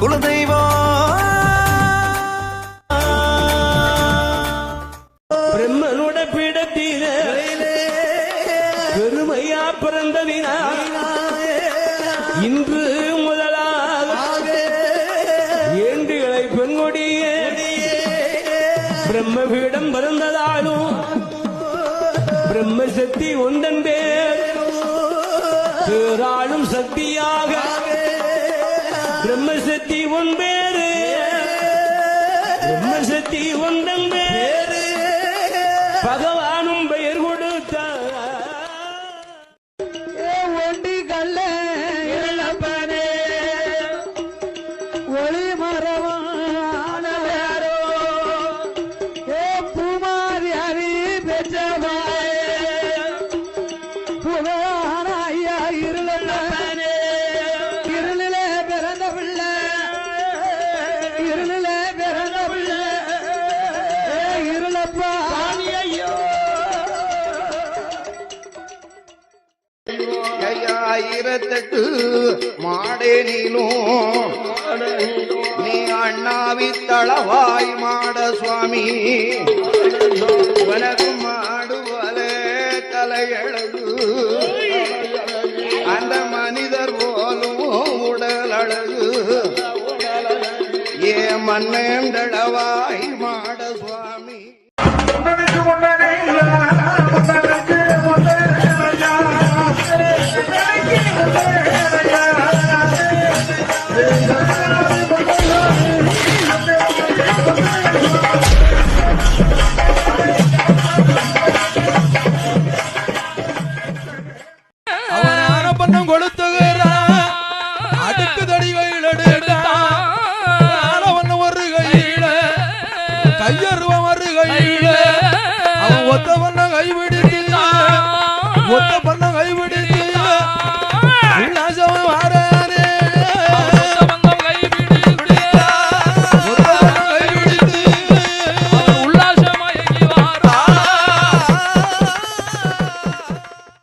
குலதெய்வம். பிரம்மனோட பீடத்தில பெருமையா பிறந்ததினா இன்று முதலாக ஏண்டுகளை பெண்கொடிய. பிரம்ம பீடம் பிறந்ததாலும் பிரம்ம சக்தி ஒன்றன் பேர் பேராளும் சக்தியாக பிரம்மசக்தி சக்தி ஒன் பேரு. பிரம்ம சக்தி பேரு பகவானும் பெயர் கொடுத்தார். ஒண்டி கல்ல இளப்பனே ஒளி மரவானவரோ ஏ பூமாரி பெற்றவாயே புகழான ஐயா ஐயாயிரத்தெட்டு மாடேனிலும். நீ அண்ணாவி தளவாய் மாட சுவாமி. உனக்கு மாடுவலே தலையழகு. அந்த மனிதர் போலும் உடல் அழகு ஏ மன்னேண்டளவாய் மாட சுவாமி. முன்னே கையருவன் ஒரு கையில ஒத்த